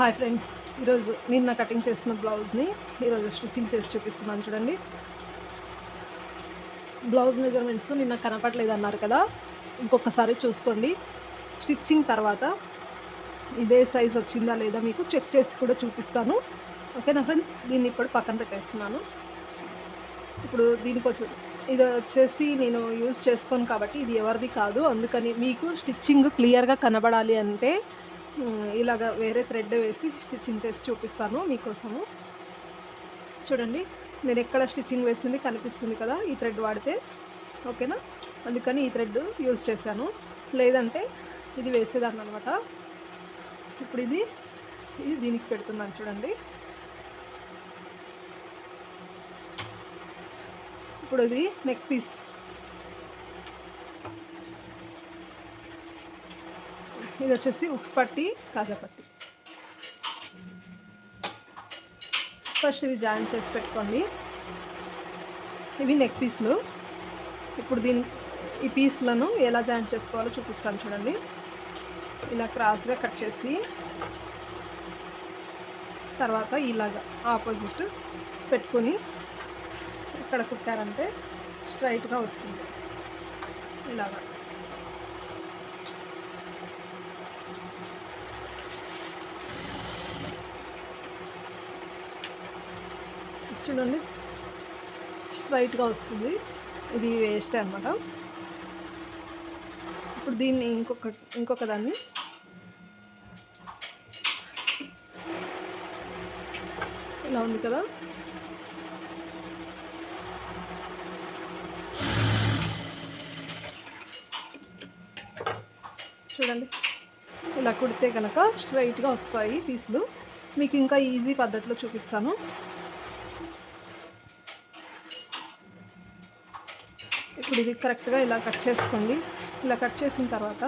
Hi friends ఈరోజు నిన్న cutting చేసిన బ్లౌజ్ని ఈరోజు స్టిచ్చింగ్ చేసి చూపిస్తున్నాను చూడండి. బ్లౌజ్ మెజర్మెంట్స్ నిన్న కనపడలేదు అన్నారు కదా ఇంకొకసారి చూసుకోండి. స్టిచ్చింగ్ తర్వాత ఇదే సైజ్ వచ్చిందా లేదా మీకు చెక్ చేసి కూడా చూపిస్తాను. ఓకేనా ఫ్రెండ్స్ దీన్ని ఇప్పుడు పక్కన పెట్టేస్తున్నాను. ఇప్పుడు దీనికి వచ్చి ఇది వచ్చేసి నేను యూజ్ చేసుకోను కాబట్టి ఇది ఎవరిది కాదు. అందుకని మీకు స్టిచ్చింగ్ క్లియర్గా కనబడాలి అంటే ఇలాగ వేరే థ్రెడ్ వేసి స్టిచ్చింగ్ చేసి చూపిస్తాను మీకోసము. చూడండి నేను ఎక్కడ స్టిచ్చింగ్ వేసింది కనిపిస్తుంది కదా ఈ థ్రెడ్ వాడితే. ఓకేనా? అందుకని ఈ థ్రెడ్ యూజ్ చేశాను. లేదంటే ఇది వేసేదాన్ని అనమాట. ఇప్పుడు ఇది ఇది దీనికి పెడుతున్నాను చూడండి. ఇప్పుడు ఇది నెక్ పీస్ ఇది వచ్చేసి ఉక్స్ పట్టి కాజా పట్టి. ఫస్ట్ ఇవి జాయిన్ చేసి పెట్టుకోండి. ఇవి నెక్ పీస్లు ఇప్పుడు దీని ఈ పీస్లను ఎలా జాయిన్ చేసుకోవాలో చూపిస్తాను చూడండి. ఇలా క్రాస్గా కట్ చేసి తర్వాత ఇలాగా ఆపోజిట్ పెట్టుకొని ఇక్కడ కుట్టారంటే స్ట్రైట్గా వస్తుంది. ఇలాగా. చూడండి. స్ట్రైట్గా వస్తుంది. ఇది వేస్ట్ అనమాట ఇప్పుడు దీన్ని ఇంకొక ఇంకొక దాన్ని. ఇలా ఉంది కదా. చూడండి. ఇలా కుడితే కనుక స్ట్రైట్గా వస్తాయి పీసులు. మీకు ఇంకా ఈజీ పద్ధతిలో చూపిస్తాను. ఇప్పుడు ఇది కరెక్ట్గా ఇలా కట్ చేసుకోండి. ఇలా కట్ చేసిన తర్వాత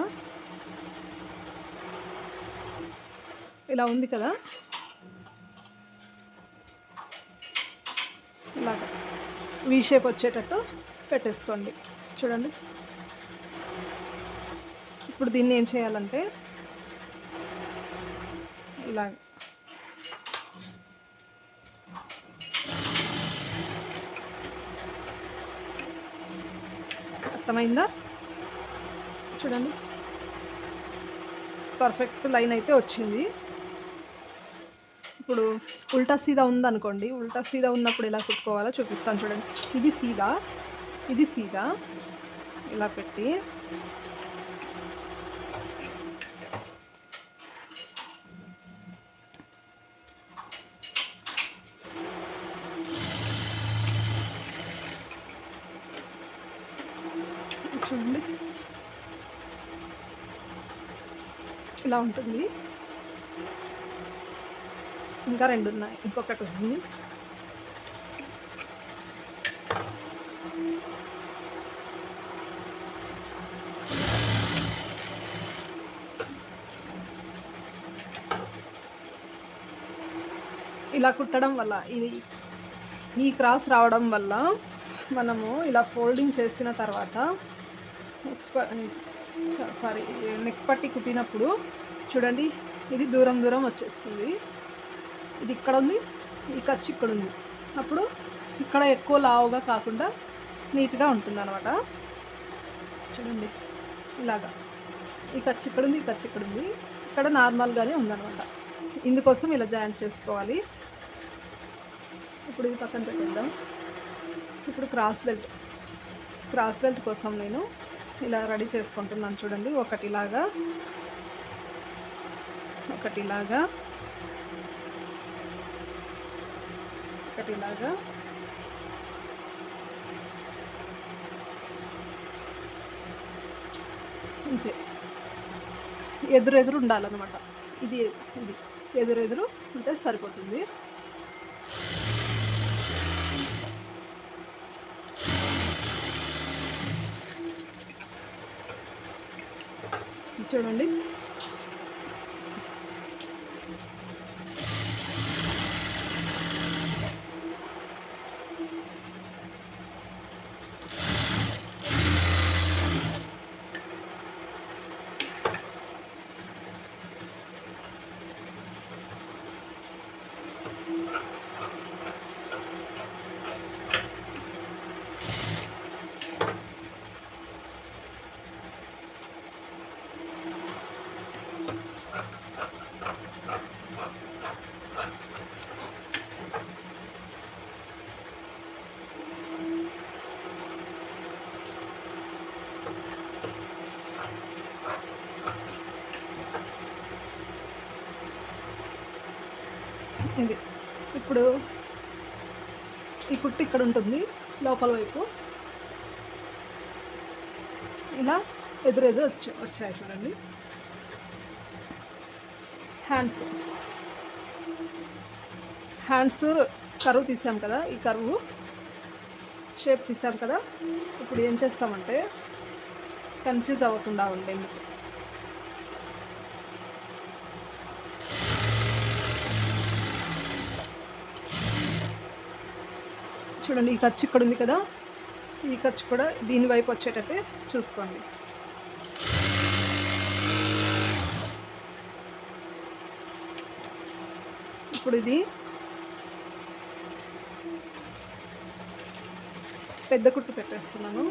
ఇలా ఉంది కదా? ఇలాగ వీ షేప్ వచ్చేటట్టు పెట్టేసుకోండి. చూడండి. ఇప్పుడు దీన్ని ఏం చేయాలంటే ఇలా అర్థమైందా? చూడండి. పర్ఫెక్ట్ లైన్ అయితే వచ్చింది. ఇప్పుడు ఉల్టా సీదా ఉందనుకోండి ఉల్టా సీదా ఉన్నప్పుడు ఎలా కుట్టుకోవాలో చూపిస్తాను చూడండి. ఇది సీదా ఇది సీదా. ఇలా పెట్టి చూడండి ఇలా ఉంటుంది. ఇంకా రెండు ఉన్నాయి. ఇంకొకటి ఉంది. ఇలా కుట్టడం వల్ల ఇది ఈ క్రాస్ రావడం వల్ల మనము ఇలా ఫోల్డింగ్ చేసిన తర్వాత నెక్స్ట్ సారీ నెక్ పట్టి కుట్టినప్పుడు చూడండి ఇది దూరం దూరం వచ్చేస్తుంది. ఇది ఇక్కడ ఉంది ఈ ఖర్చు ఇక్కడ ఉంది. అప్పుడు ఇక్కడ ఎక్కువ లావుగా కాకుండా నీట్గా ఉంటుంది అనమాట చూడండి ఇలాగా. ఈ ఖర్చు ఇక్కడ ఉంది ఈ ఖర్చు ఇక్కడ ఉంది. ఇక్కడ నార్మల్గానే ఉందనమాట ఇందుకోసం ఇలా జాయింట్ చేసుకోవాలి. ఇప్పుడు ఇది పక్కన పెట్టేద్దాం. ఇప్పుడు క్రాస్ బెల్ట్ క్రాస్ బెల్ట్ కోసం నేను ఇలా రెడీ చేసుకుంటున్నాను చూడండి ఒకటి ఇలాగా ఒకటి ఇలాగా ఒకటి ఇలాగా అంతే. ఎదురెదురు ఉండాలన్నమాట. ఇది ఇది. ఎదురెదురు ఉంటే సరిపోతుంది. చూడండి. ఇది. ఇప్పుడు ఈ కుట్టు ఇక్కడ ఉంటుంది లోపల వైపు. ఇలా ఎదురెదురు వచ్చి వచ్చాయి చూడండి. హ్యాండ్స్ హ్యాండ్స్ కరువు తీసాం కదా ఈ కరువు షేప్ తీసాం కదా ఇప్పుడు ఏం చేస్తామంటే కన్ఫ్యూజ్ అవ్వకుండా ఉండేందుకు. చూడండి ఈ ఖర్చు ఇక్కడ ఉంది కదా ఈ ఖర్చు కూడా దీని వైపు వచ్చేటట్టే చూసుకోండి. ఇప్పుడు ఇది పెద్ద కుట్టు పెట్టేస్తున్నాను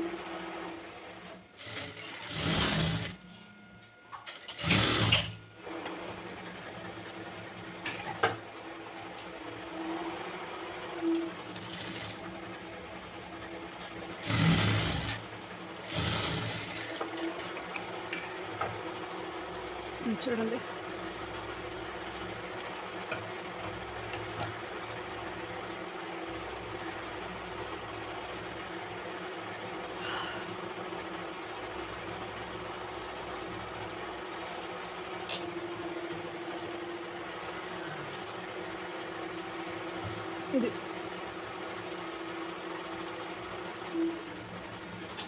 చూడండి ఇది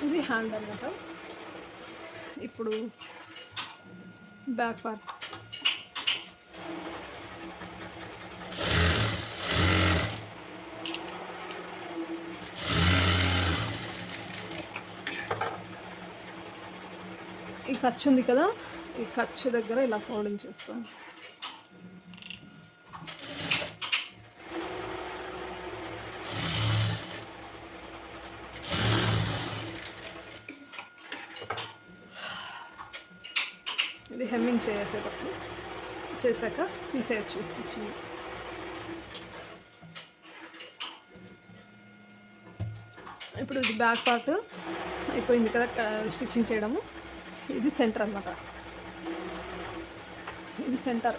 ఇది హ్యాండ్ అనమాట ఇప్పుడు బ్యాక్ పార్ట్ ఈ ఖర్చు ఉంది కదా ఈ ఖర్చు దగ్గర ఇలా ఫోల్డింగ్ చేస్తాను ఇది చేసేటప్పుడు చేశాక తీసేయచ్చు స్టిచ్చింగ్ ఇప్పుడు ఇది బ్యాక్ పార్ట్ అయిపోయింది కదా స్టిచ్చింగ్ చేయడము. ఇది సెంటర్ అన్నమాట. ఇది సెంటర్.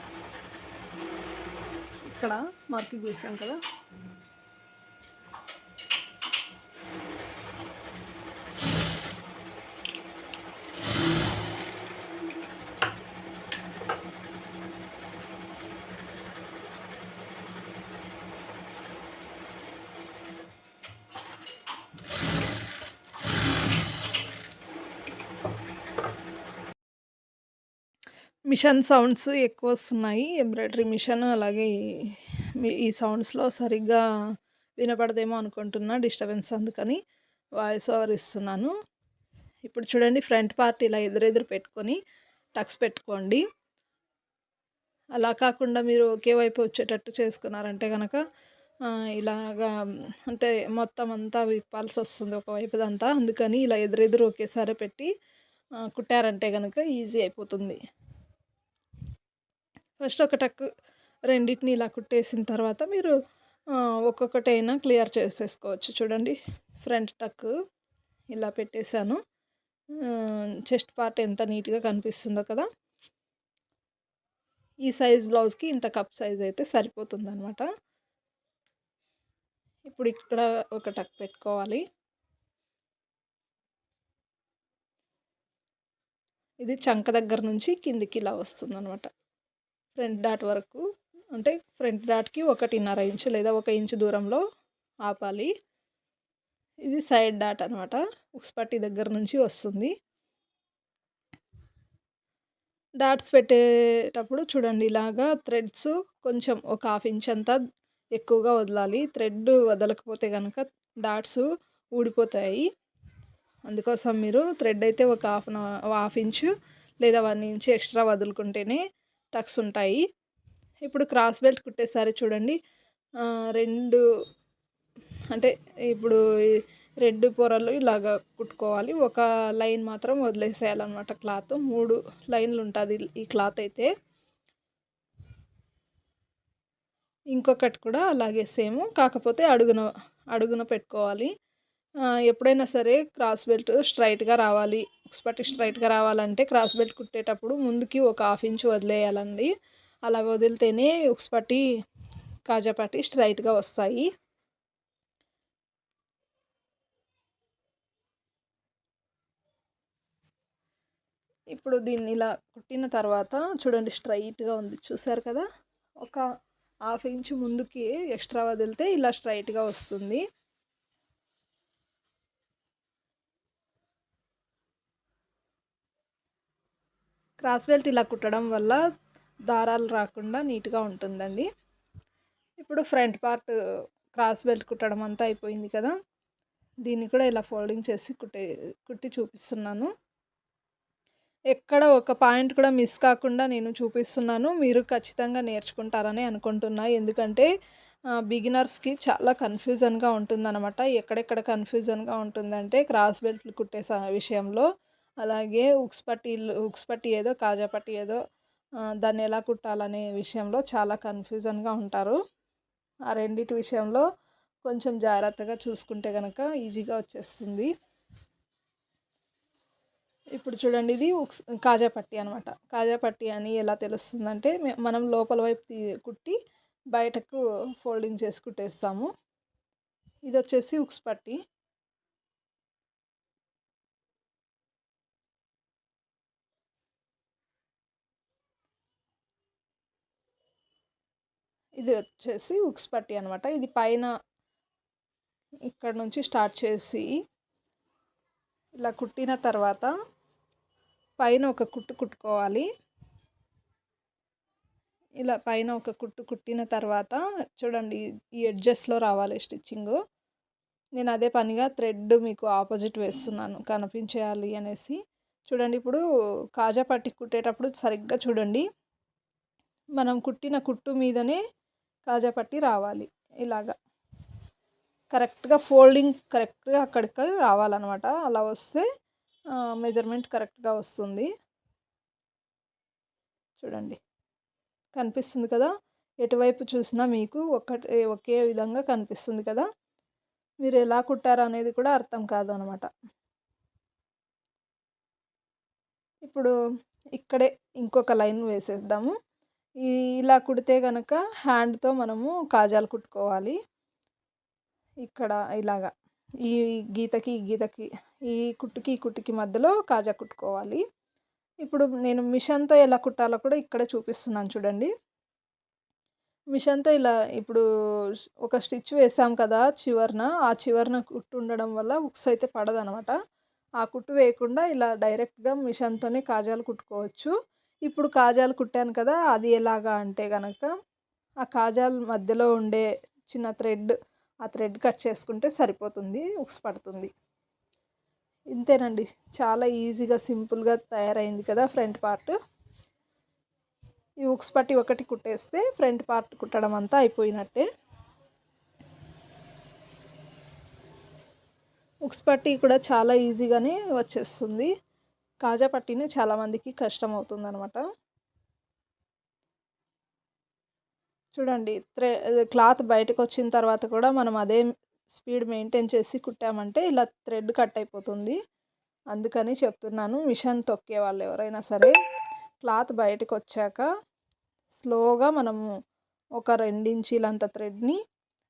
ఇక్కడ మార్కింగ్ వేసాం కదా. మిషన్ సౌండ్స్ ఎక్కువ వస్తున్నాయి ఎంబ్రాయిడరీ మిషన్ అలాగే ఈ- సౌండ్స్లో సరిగ్గా వినపడదేమో అనుకుంటున్నా డిస్టర్బెన్స్ అందుకని వాయిస్ ఓవర్ ఇస్తున్నాను. ఇప్పుడు చూడండి ఫ్రంట్ పార్ట్ ఇలా ఎదురెదురు పెట్టుకొని టక్స్ పెట్టుకోండి. అలా కాకుండా మీరు ఒకే వైపు వచ్చేటట్టు చేసుకున్నారంటే కనుక ఇలాగా అంటే మొత్తం అంతా విప్పాల్సి వస్తుంది ఒకవైపుదంతా అందుకని ఇలా ఎదురెదురు ఒకేసారి పెట్టి కుట్టారంటే కనుక ఈజీ అయిపోతుంది. ఫస్ట్ ఒక టక్ రెండింటిని ఇలా కుట్టేసిన తర్వాత మీరు ఒక్కొక్కటైనా క్లియర్ చేసేసుకోవచ్చు. చూడండి ఫ్రంట్ టక్ ఇలా పెట్టేశాను. చెస్ట్ పార్ట్ ఎంత నీట్గా కనిపిస్తుందో కదా. ఈ సైజ్ బ్లౌజ్కి ఇంత కప్ సైజ్ అయితే సరిపోతుంది అనమాట ఇప్పుడు ఇక్కడ ఒక టక్ పెట్టుకోవాలి. ఇది చంక దగ్గర నుంచి కిందికి ఇలా వస్తుంది అనమాట ఫ్రంట్ డాట్ వరకు అంటే ఫ్రంట్ డాట్కి ఒకటిన్నర ఇంచు లేదా ఒక ఇంచు దూరంలో ఆపాలి. ఇది సైడ్ డాట్ అనమాట ఉక్స్పట్టి దగ్గర నుంచి వస్తుంది. డాట్స్ పెట్టేటప్పుడు చూడండి ఇలాగా థ్రెడ్స్ కొంచెం ఒక హాఫ్ ఇంచ్ అంతా ఎక్కువగా వదలాలి. థ్రెడ్ వదలకపోతే కనుక డాట్స్ ఊడిపోతాయి. అందుకోసం మీరు థ్రెడ్ అయితే ఒక హాఫ్ హాఫ్ ఇంచు లేదా వన్ ఇంచ్ ఎక్స్ట్రా వదులుకుంటేనే టక్స్ ఉంటాయి. ఇప్పుడు క్రాస్ బెల్ట్ కుట్టేసారి చూడండి. రెండు అంటే ఇప్పుడు రెండు పొరలు ఇలాగ కుట్టుకోవాలి. ఒక లైన్ మాత్రం వదిలేసేయాలన్నమాట క్లాత్. మూడు లైన్లు ఉంటుంది ఈ క్లాత్ అయితే. ఇంకొకటి కూడా అలాగే సేమ్. కాకపోతే అడుగున అడుగున పెట్టుకోవాలి. ఎప్పుడైనా సరే క్రాస్ బెల్ట్ స్ట్రైట్గా రావాలి. పట్టి స్ట్రైట్గా రావాలంటే క్రాస్ బెల్ట్ కుట్టేటప్పుడు ముందుకి ఒక హాఫ్ ఇంచ్ వదిలేయాలండి. అలా వదిలితేనే పట్టి కాజాపట్టి స్ట్రైట్గా వస్తాయి. ఇప్పుడు దీన్ని ఇలా కుట్టిన తర్వాత చూడండి స్ట్రైట్గా ఉంది. చూసారు కదా? ఒక హాఫ్ ఇంచ్ ముందుకి ఎక్స్ట్రా వదిలితే ఇలా స్ట్రైట్గా వస్తుంది. క్రాస్ బెల్ట్ ఇలా కుట్టడం వల్ల దారాలు రాకుండా నీట్గా ఉంటుందండి. ఇప్పుడు ఫ్రంట్ పార్ట్ క్రాస్ బెల్ట్ కుట్టడం అంతా అయిపోయింది కదా దీన్ని కూడా ఇలా ఫోల్డింగ్ చేసి కుట్టే కుట్టి చూపిస్తున్నాను. ఎక్కడ ఒక పాయింట్ కూడా మిస్ కాకుండా నేను చూపిస్తున్నాను మీరు ఖచ్చితంగా నేర్చుకుంటారని అనుకుంటున్నా. ఎందుకంటే బిగినర్స్కి చాలా కన్ఫ్యూజన్గా ఉంటుందన్నమాట. ఎక్కడెక్కడ కన్ఫ్యూజన్గా ఉంటుందంటే క్రాస్ బెల్ట్లు కుట్టే విషయంలో అలాగే ఉక్స్ పట్టీలు ఉక్స్ పట్టి ఏదో కాజా పట్టి ఏదో దాన్ని ఎలా కుట్టాలనే విషయంలో చాలా కన్ఫ్యూజన్గా ఉంటారు. ఆ రెండింటి విషయంలో కొంచెం జాగ్రత్తగా చూసుకుంటే కనుక ఈజీగా వచ్చేస్తుంది. ఇప్పుడు చూడండి ఇది కాజా పట్టి అనమాట. కాజా పట్టి అని ఎలా తెలుస్తుందంటే మనం లోపల వైపు కుట్టి బయటకు ఫోల్డింగ్ చేసి కుట్టేస్తాము. ఇది వచ్చేసి ఉక్స్ పట్టి. ఇది వచ్చేసి ఉక్స్ పట్టి అనమాట ఇది పైన ఇక్కడ నుంచి స్టార్ట్ చేసి ఇలా కుట్టిన తర్వాత పైన ఒక కుట్టు కుట్టుకోవాలి. ఇలా పైన ఒక కుట్టు కుట్టిన తర్వాత చూడండి ఈ ఎడ్జెస్లో రావాలి స్టిచ్చింగ్. నేను అదే పనిగా థ్రెడ్ మీకు ఆపోజిట్ వేస్తున్నాను కనిపించేయాలి అనేసి. చూడండి ఇప్పుడు కాజా పట్టి కుట్టేటప్పుడు సరిగ్గా చూడండి మనం కుట్టిన కుట్టు మీదనే కాజా పట్టి రావాలి. ఇలాగా. కరెక్ట్గా ఫోల్డింగ్ కరెక్ట్గా అక్కడికి రావాలన్నమాట. అలా వస్తే మెజర్మెంట్ కరెక్ట్గా వస్తుంది. చూడండి. కనిపిస్తుంది కదా? ఎటువైపు చూసినా మీకు ఒకటే ఒకే విధంగా కనిపిస్తుంది కదా? మీరు ఎలా కుట్టారు అనేది కూడా అర్థం కాదు అనమాట ఇప్పుడు ఇక్కడే ఇంకొక లైన్ వేసేద్దాము. ఇలా కుడితే కనుక హ్యాండ్తో మనము కాజాలు కుట్టుకోవాలి. ఇక్కడ ఇలాగా. ఈ గీతకి ఈ గీతకి ఈ కుట్టుకి ఈ కుట్టుకి మధ్యలో కాజా కుట్టుకోవాలి. ఇప్పుడు నేను మిషన్తో ఎలా కుట్టాలో కూడా ఇక్కడ చూపిస్తున్నాను చూడండి. మిషన్తో ఇలా ఇప్పుడు ఒక స్టిచ్ వేసాం కదా చివరన. ఆ చివరన కుట్టు ఉండడం వల్ల ఉక్స్ అయితే పడదనమాట. ఆ కుట్టు వేయకుండా ఇలా డైరెక్ట్గా మిషన్తోనే కాజాలు కుట్టుకోవచ్చు. ఇప్పుడు కాజాలు కుట్టాను కదా అది ఎలాగా అంటే కనుక ఆ కాజాల మధ్యలో ఉండే చిన్న థ్రెడ్ ఆ థ్రెడ్ కట్ చేసుకుంటే సరిపోతుంది ఉక్స్ పడుతుంది. ఇంతేనండి. చాలా ఈజీగా సింపుల్గా తయారైంది కదా ఫ్రంట్ పార్ట్. ఈ ఉక్స్ పట్టి ఒకటి కుట్టేస్తే ఫ్రంట్ పార్ట్ కుట్టడం అంతా అయిపోయినట్టే. ఉక్స్ పట్టి కూడా చాలా ఈజీగానే వచ్చేస్తుంది. కాజా పట్టిని చాలామందికి కష్టం అవుతుంది అనమాట చూడండి త్రే క్లాత్ బయటకు వచ్చిన తర్వాత కూడా మనం అదే స్పీడ్ మెయింటైన్ చేసి కుట్టామంటే ఇలా థ్రెడ్ కట్ అయిపోతుంది అందుకని చెప్తున్నాను మిషన్ తొక్కే వాళ్ళు ఎవరైనా సరే క్లాత్ బయటకు వచ్చాక స్లోగా మనము ఒక రెండించీలంత థ్రెడ్ని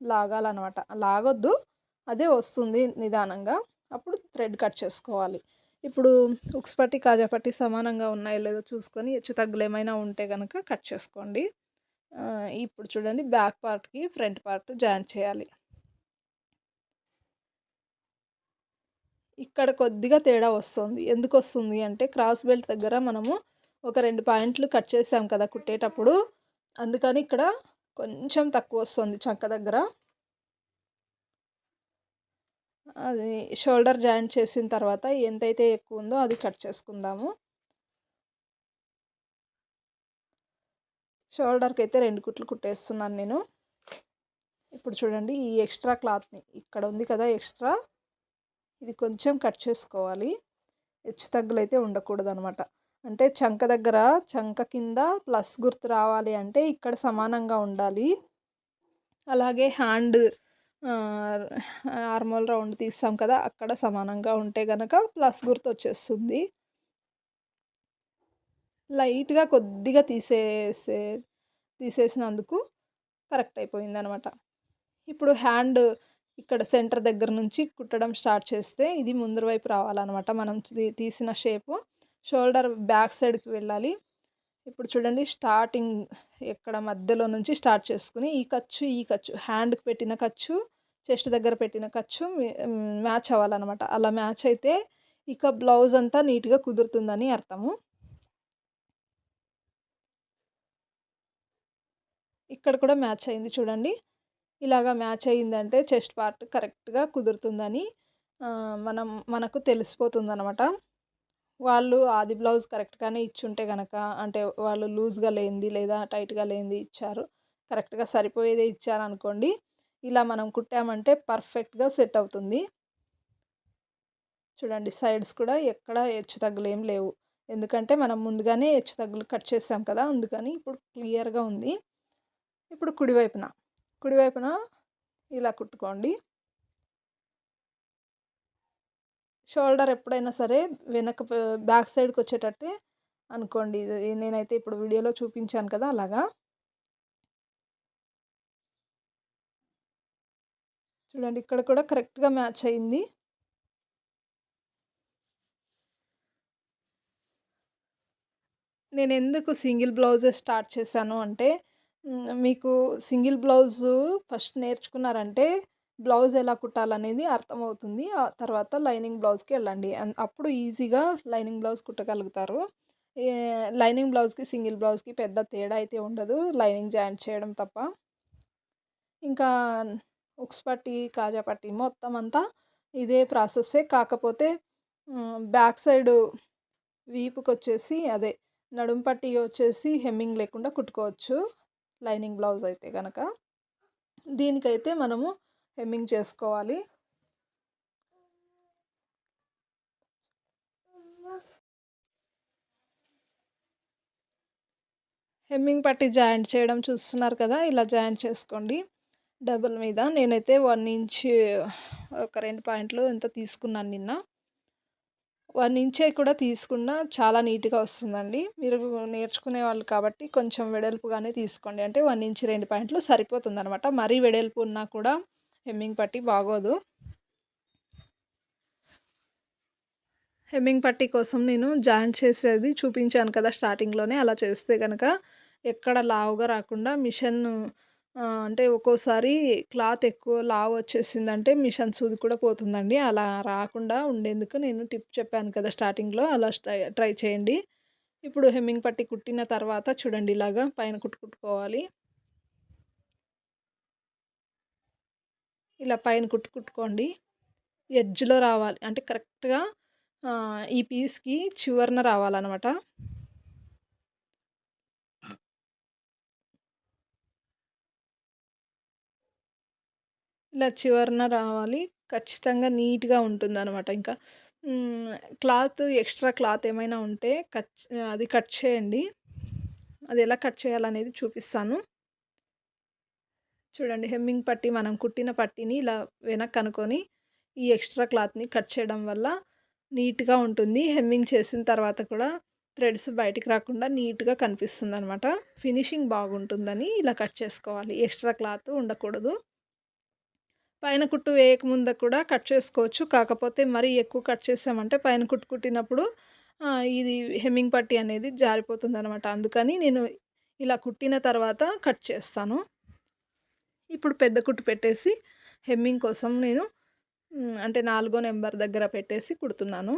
లాగాలన్నమాట. లాగొద్దు అదే వస్తుంది నిదానంగా. అప్పుడు థ్రెడ్ కట్ చేసుకోవాలి. ఇప్పుడు ఉక్స్ పట్టి కాజా పట్టి సమానంగా ఉన్నాయో లేదో చూసుకొని హెచ్చు తగ్గులు ఏమైనా ఉంటే కనుక కట్ చేసుకోండి. ఇప్పుడు చూడండి బ్యాక్ పార్ట్కి ఫ్రంట్ పార్ట్ జాయింట్ చేయాలి. ఇక్కడ కొద్దిగా తేడా వస్తుంది. ఎందుకు వస్తుంది అంటే క్రాస్ బెల్ట్ దగ్గర మనము ఒక రెండు పాయింట్లు కట్ చేసాం కదా కుట్టేటప్పుడు అందుకని ఇక్కడ కొంచెం తక్కువ వస్తుంది చక్క దగ్గర. అది షోల్డర్ జాయింట్ చేసిన తర్వాత ఎంతైతే ఎక్కువ ఉందో అది కట్ చేసుకుందాము. షోల్డర్కి అయితే రెండు కుట్లు కుట్టేస్తున్నాను నేను. ఇప్పుడు చూడండి ఈ ఎక్స్ట్రా క్లాత్ని ఇక్కడ ఉంది కదా ఎక్స్ట్రా. ఇది కొంచెం కట్ చేసుకోవాలి. హెచ్చు తగ్గులైతే ఉండకూడదు అనమాట అంటే చంక దగ్గర చంక కింద ప్లస్ గుర్తు రావాలి అంటే ఇక్కడ సమానంగా ఉండాలి. అలాగే హ్యాండ్ ఆర్మోల్ రౌండ్ తీస్తాం కదా అక్కడ సమానంగా ఉంటే కనుక ప్లస్ గుర్తు వచ్చేస్తుంది లైట్గా కొద్దిగా తీసేసే తీసేసినందుకు కరెక్ట్ అయిపోయింది అనమాట ఇప్పుడు హ్యాండ్ ఇక్కడ సెంటర్ దగ్గర నుంచి కుట్టడం స్టార్ట్ చేస్తే ఇది ముందర వైపు రావాలన్నమాట మనం తీసిన షేపు షోల్డర్ బ్యాక్ సైడ్కి వెళ్ళాలి. ఇప్పుడు చూడండి స్టార్టింగ్ ఎక్కడ మధ్యలో నుంచి స్టార్ట్ చేసుకుని ఈ ఖర్చు ఈ ఖర్చు హ్యాండ్కి పెట్టిన ఖర్చు చెస్ట్ దగ్గర పెట్టిన ఖర్చు మ్యాచ్ అవ్వాలన్నమాట. అలా మ్యాచ్ అయితే ఇక బ్లౌజ్ అంతా నీట్గా కుదురుతుందని అర్థము. ఇక్కడ కూడా మ్యాచ్ అయింది చూడండి. ఇలాగా మ్యాచ్ అయిందంటే చెస్ట్ పార్ట్ కరెక్ట్గా కుదురుతుందని మనం మనకు తెలిసిపోతుందనమాట వాళ్ళు ఆది బ్లౌజ్ కరెక్ట్గానే ఇచ్చుంటే కనుక అంటే వాళ్ళు లూజ్గా లేనిది లేదా టైట్గా లేనిది ఇచ్చారు కరెక్ట్గా సరిపోయేదే ఇచ్చారనుకోండి ఇలా మనం కుట్టామంటే పర్ఫెక్ట్గా సెట్ అవుతుంది చూడండి సైడ్స్ కూడా ఎక్కడ హెచ్చు తగ్గులు ఏం లేవు. ఎందుకంటే మనం ముందుగానే హెచ్చు తగ్గులు కట్ చేసాం కదా! అందుకని ఇప్పుడు క్లియర్గా ఉంది. ఇప్పుడు కుడివైపున కుడివైపున ఇలా కుట్టుకోండి. షోల్డర్ ఎప్పుడైనా సరే వెనక బ్యాక్ సైడ్కి వచ్చేటట్టే అనుకోండి. నేనైతే ఇప్పుడు వీడియోలో చూపించాను కదా! అలాగా. చూడండి ఇక్కడ కూడా కరెక్ట్గా మ్యాచ్ అయింది. నేను ఎందుకు సింగిల్ బ్లౌజే స్టార్ట్ చేశాను అంటే మీకు సింగిల్ బ్లౌజు ఫస్ట్ నేర్చుకున్నారంటే బ్లౌజ్ ఎలా కుట్టాలనేది అర్థమవుతుంది. ఆ తర్వాత లైనింగ్ బ్లౌజ్కి వెళ్ళండి. అప్పుడు ఈజీగా లైనింగ్ బ్లౌజ్ కుట్టగలుగుతారు. లైనింగ్ బ్లౌజ్కి సింగిల్ బ్లౌజ్కి పెద్ద తేడా అయితే ఉండదు. లైనింగ్ జాయింట్ చేయడం తప్ప. ఇంకా ఉక్స్ పట్టి కాజా పట్టి మొత్తం అంతా ఇదే ప్రాసెస్సే. కాకపోతే బ్యాక్ సైడ్ వీపుకి వచ్చేసి అదే నడుం పట్టి వచ్చేసి హెమ్మింగ్ లేకుండా కుట్టుకోవచ్చు. లైనింగ్ బ్లౌజ్ అయితే కనుక దీనికైతే మనము హెమ్మింగ్ చేసుకోవాలి. హెమ్మింగ్ పట్టి జాయింట్ చేయడం చూస్తున్నారు కదా ఇలా జాయింట్ చేసుకోండి. డబుల్ మీద నేనైతే వన్ ఇంచ్ ఒక రెండు పాయింట్లు ఎంత తీసుకున్నాను నిన్న. వన్ ఇంచే కూడా తీసుకున్నా చాలా నీట్గా వస్తుందండి. మీరు నేర్చుకునే వాళ్ళు కాబట్టి కొంచెం వెడల్పుగానే తీసుకోండి. అంటే వన్ ఇంచ్ రెండు పాయింట్లు సరిపోతుంది అనమాట మరీ వెడల్పు ఉన్నా కూడా హెమ్మింగ్ పట్టి బాగోదు. హెమ్మింగ్ పట్టి కోసం నేను జాయింట్ చేసేది చూపించాను కదా స్టార్టింగ్లోనే. అలా చేస్తే కనుక ఎక్కడ లావుగా రాకుండా మిషన్ అంటే ఒక్కోసారి క్లాత్ ఎక్కువ లావు వచ్చేసిందంటే మిషన్ సూది కూడా పోతుందండి. అలా రాకుండా ఉండేందుకు నేను టిప్ చెప్పాను కదా స్టార్టింగ్లో అలా ట్రై చేయండి. ఇప్పుడు హెమ్మింగ్ పట్టి కుట్టిన తర్వాత చూడండి ఇలాగా పైన కుట్టుకోవాలి. ఇలా పైన కుట్టు కుట్టుకోండి. ఎడ్జ్లో రావాలి. అంటే కరెక్ట్గా ఈ పీస్కి చివరన రావాలన్నమాట. ఇలా చివరన రావాలి. ఖచ్చితంగా నీట్గా ఉంటుంది అనమాట ఇంకా క్లాత్ ఎక్స్ట్రా క్లాత్ ఏమైనా ఉంటే కట్ అది కట్ చేయండి. అది ఎలా కట్ చేయాలనేది చూపిస్తాను. చూడండి హెమ్మింగ్ పట్టి మనం కుట్టిన పట్టిని ఇలా వెనక్కి అనుకొని ఈ ఎక్స్ట్రా క్లాత్ని కట్ చేయడం వల్ల నీట్గా ఉంటుంది. హెమ్మింగ్ చేసిన తర్వాత కూడా థ్రెడ్స్ బయటికి రాకుండా నీట్గా కనిపిస్తుంది అనమాట ఫినిషింగ్ బాగుంటుందని ఇలా కట్ చేసుకోవాలి. ఎక్స్ట్రా క్లాత్ ఉండకూడదు. పైన కుట్టు వేయకముందు కూడా కట్ చేసుకోవచ్చు. కాకపోతే మరీ ఎక్కువ కట్ చేసామంటే పైన కుట్టు కుట్టినప్పుడు ఇది హెమ్మింగ్ పట్టి అనేది జారిపోతుంది అనమాట అందుకని నేను ఇలా కుట్టిన తర్వాత కట్ చేస్తాను. ఇప్పుడు పెద్ద కుట్టు పెట్టేసి హెమ్మింగ్ కోసం నేను అంటే నాలుగో నెంబర్ దగ్గర పెట్టేసి కుడుతున్నాను.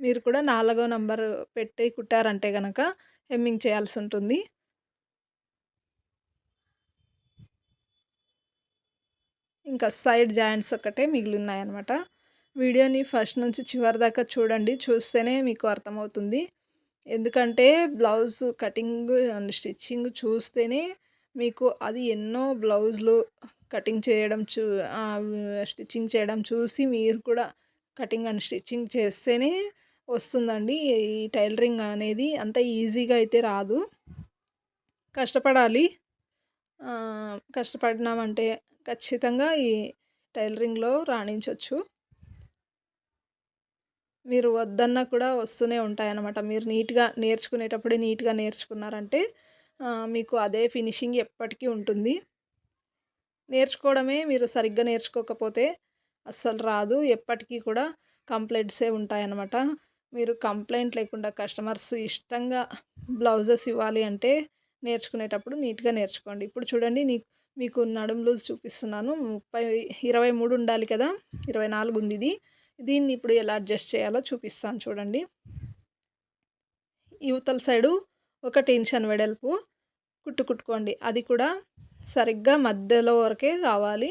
మీరు కూడా నాలుగో నెంబర్ పెట్టి కుట్టారంటే కనుక హెమ్మింగ్ చేయాల్సి ఉంటుంది. ఇంకా సైడ్ జాయింట్స్ ఒకటే మిగిలి ఉన్నాయన్నమాట వీడియోని ఫస్ట్ నుంచి చివరి దాకా చూడండి చూస్తేనే మీకు అర్థమవుతుంది. ఎందుకంటే బ్లౌజ్ కటింగ్ అండ్ స్టిచ్చింగ్ చూస్తేనే మీకు అది ఎన్నో బ్లౌజులు కటింగ్ చేయడం చూ స్టిచ్చింగ్ చేయడం చూసి మీరు కూడా కటింగ్ అండ్ స్టిచ్చింగ్ చేస్తేనే వస్తుందండి. ఈ టైలరింగ్ అనేది అంత ఈజీగా అయితే రాదు. కష్టపడాలి. కష్టపడినామంటే ఖచ్చితంగా ఈ టైలరింగ్లో రాణించవచ్చు మీరు వద్దన్నా కూడా వస్తూనే ఉంటాయన్నమాట. మీరు నీట్గా నేర్చుకునేటప్పుడే నీట్గా నేర్చుకున్నారంటే మీకు అదే ఫినిషింగ్ ఎప్పటికీ ఉంటుంది. నేర్చుకోవడమే మీరు సరిగ్గా నేర్చుకోకపోతే అస్సలు రాదు. ఎప్పటికీ కూడా కంప్లైంట్సే ఉంటాయన్నమాట. మీరు కంప్లైంట్ లేకుండా కస్టమర్స్ ఇష్టంగా బ్లౌజెస్ ఇవ్వాలి అంటే నేర్చుకునేటప్పుడు నీట్గా నేర్చుకోండి. ఇప్పుడు చూడండి నీకు మీకు నడుం లూజ్ చూపిస్తున్నాను. ముప్పై ఇరవై మూడు ఉండాలి కదా? ఇరవై నాలుగు ఉంది ఇది. దీన్ని ఇప్పుడు ఎలా అడ్జస్ట్ చేయాలో చూపిస్తాను చూడండి. యువతల సైడు ఒక టెన్షన్ వెడల్పు కుట్టు కుట్టుకోండి అది కూడా సరిగ్గా మధ్యలో వరకే రావాలి.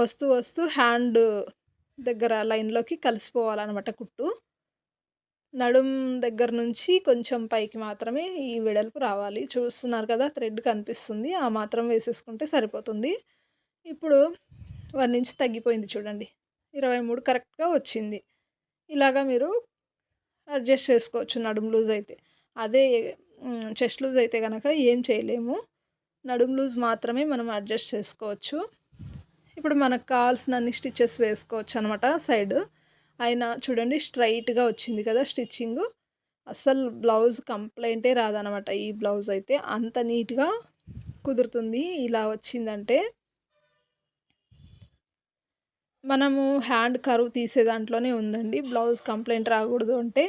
వస్తూ వస్తూ హ్యాండ్ దగ్గర లైన్లోకి కలిసిపోవాలన్నమాట కుట్టు. నడుం దగ్గర నుంచి కొంచెం పైకి మాత్రమే ఈ వెడల్పు రావాలి. చూస్తున్నారు కదా థ్రెడ్ కనిపిస్తుంది. ఆ మాత్రం వేసేసుకుంటే సరిపోతుంది. ఇప్పుడు వన్ ఇంచ్ తగ్గిపోయింది చూడండి. ఇరవై మూడు కరెక్ట్గా వచ్చింది. ఇలాగా మీరు అడ్జస్ట్ చేసుకోవచ్చు నడుం లూజ్ అయితే. అదే చెస్ట్ లూజ్ అయితే కనుక ఏం చేయలేము. నడుం లూజ్ మాత్రమే మనం అడ్జస్ట్ చేసుకోవచ్చు. ఇప్పుడు మనకు కావాల్సిన అన్ని స్టిచెస్ వేసుకోవచ్చు అనమాట సైడ్. అయినా చూడండి స్ట్రైట్గా వచ్చింది కదా స్టిచ్చింగ్. అస్సలు బ్లౌజ్ కంప్లైంటే రాదనమాట ఈ బ్లౌజ్ అయితే అంత నీట్గా కుదురుతుంది. ఇలా వచ్చిందంటే మనము హ్యాండ్ కరువు తీసే దాంట్లోనే ఉందండి. బ్లౌజ్ కంప్లైంట్ రాకూడదు అంటే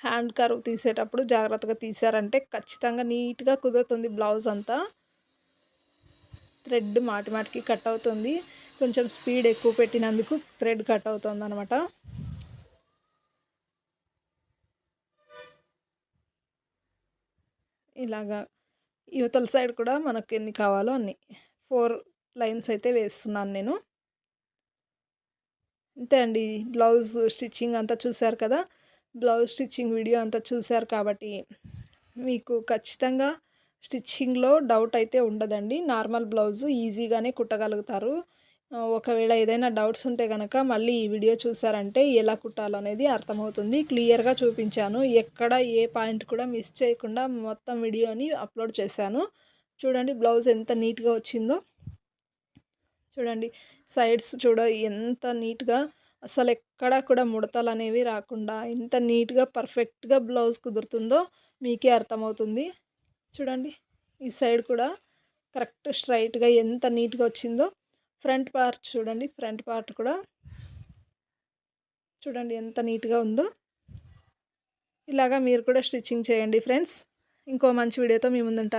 హ్యాండ్ కరువు తీసేటప్పుడు జాగ్రత్తగా తీసారంటే ఖచ్చితంగా నీట్గా కుదురుతుంది బ్లౌజ్ అంతా. థ్రెడ్ మాటి మాటికి కట్ అవుతుంది. కొంచెం స్పీడ్ ఎక్కువ పెట్టినందుకు థ్రెడ్ కట్ అవుతుంది అనమాట ఇలాగా యువతల సైడ్ కూడా మనకు ఎన్ని కావాలో అన్ని. ఫోర్ లైన్స్ అయితే వేస్తున్నాను నేను. అంతే అండి. బ్లౌజ్ స్టిచ్చింగ్ అంతా చూశారు కదా? బ్లౌజ్ స్టిచ్చింగ్ వీడియో అంతా చూశారు కాబట్టి మీకు ఖచ్చితంగా స్టిచ్చింగ్లో డౌట్ అయితే ఉండదండి. నార్మల్ బ్లౌజ్ ఈజీగానే కుట్టగలుగుతారు. ఒకవేళ ఏదైనా డౌట్స్ ఉంటే కనుక మళ్ళీ ఈ వీడియో చూసారంటే ఎలా కుట్టాలో అనేది అర్థమవుతుంది. క్లియర్గా చూపించాను. ఎక్కడ ఏ పాయింట్ కూడా మిస్ చేయకుండా మొత్తం వీడియోని అప్లోడ్ చేశాను. చూడండి బ్లౌజ్ ఎంత నీట్గా వచ్చిందో. చూడండి సైడ్స్ చూడ ఎంత నీట్గా అసలు ఎక్కడా కూడా ముడతలు అనేవి రాకుండా ఎంత నీట్గా పర్ఫెక్ట్గా బ్లౌజ్ కుదురుతుందో మీకే అర్థమవుతుంది. చూడండి ఈ సైడ్ కూడా కరెక్ట్ స్ట్రైట్గా ఎంత నీట్గా వచ్చిందో. ఫ్రంట్ పార్ట్ చూడండి ఫ్రంట్ పార్ట్ కూడా చూడండి ఎంత నీట్గా ఉందో. ఇలాగా మీరు కూడా స్టిచ్చింగ్ చేయండి ఫ్రెండ్స్. ఇంకో మంచి వీడియోతో మీ ముందుంటా